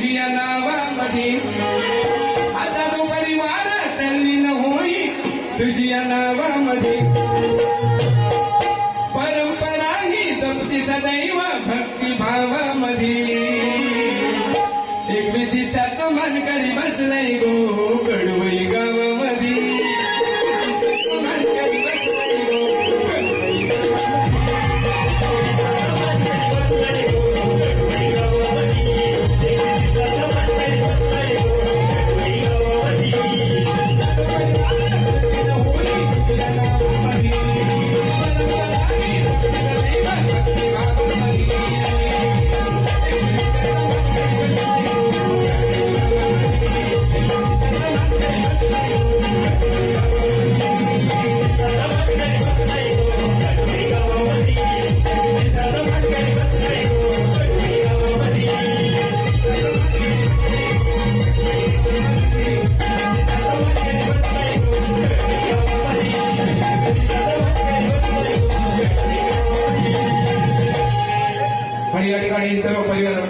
तुझी या नावामध्ये. आता तो परिवार तल्लीन होई. तुझी या नावामध्ये. परंपरा ही जपती सदैव भक्ती भावामध्ये एक विधीसात मन करी बसलंय गो. आणि या ठिकाणी सर्व परिवार